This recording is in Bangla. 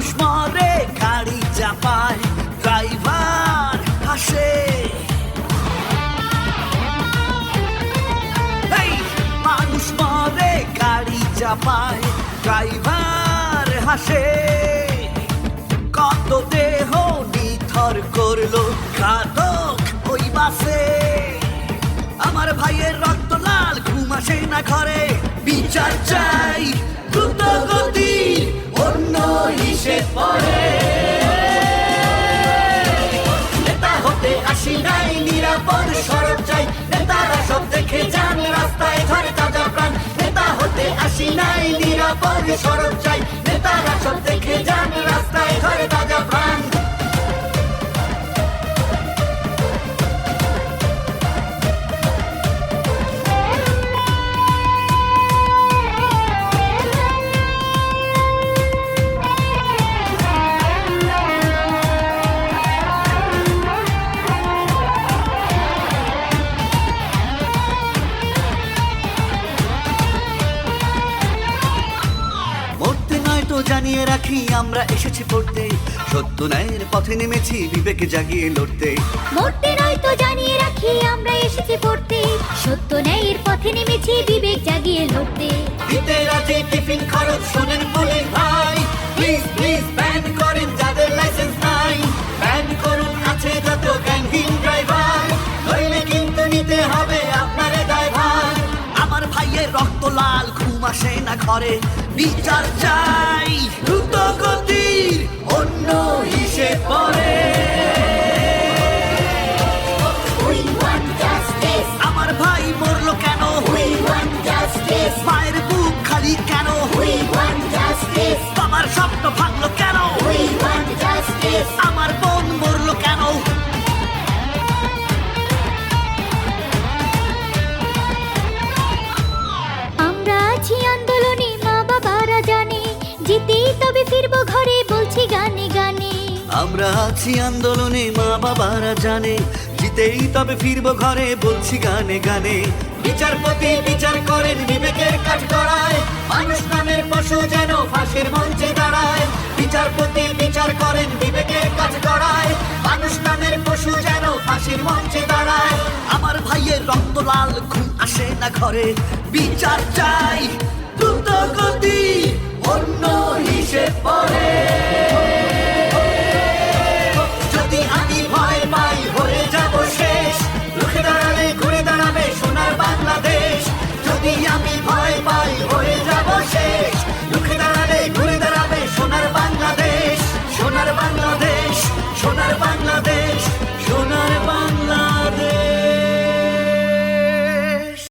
মানুষ গাড়ি চাপায়, ড্রাইভার হাসে। মানুষ মরে, গাড়ি চাপায়, ড্রাইভার হাসে। কত দেহ নিথর করল ঘাতক ওই বাসে। আমার ভাইয়ের রক্ত লাল, ঘুম আসে না ঘরে, বিচার চায় পরে নেতা হতে আসি নাই, নিরাপদ সড়ক চাই। নেতারা সব দেখে যান, রাস্তায় ঘরে তাজা প্রাণ। নেতা হতে আসি নাই, নিরাপদ সরব চাই। জানিয়ে রাখি আমরা এসেছি পড়তে। সত্য ন্যায়ের পথে নেমেছি বিবেকে জাগিয়ে লড়তে। মরতে নয় তো জানিয়ে রাখি আমরা এসেছি পড়তে। সত্য ন্যায়ের পথে নেমেছি বিবেক জাগিয়ে লড়তে। দিতে রাজি টিফিন খরচ শোনেন পুলিশ ভাই। প্লিজ প্লিজ ব্যান করেন যাদের লাইসেন্স নাই। ব্যান করুন আছে যত জ্ঞানহীন ড্রাইভার নইলে কিন্তু নিতে হবে আপনার ড্রাইভার আমার ভাইয়ের রক্ত লাল ঘুম আসে না ঘরে। বিচার চাই আমরা আছি আন্দোলনে, মা বাবারা জানে। জিতেই তবে ফিরবো ঘরে, বলছি গানে গানে। বিচারপতি বিচার করেন বিবেকের কাজ করায় মানুষ নামের পশু যেন ফাঁসির মঞ্চে দাঁড়ায়। বিচারপতি বিচার করেন বিবেকের কাজ করায় মানুষ নামের পশু যেন ফাঁসির মঞ্চে দাঁড়ায়। আমার ভাইয়ের রক্ত লাল, ঘুম আসে না ঘরে। বিচার চাই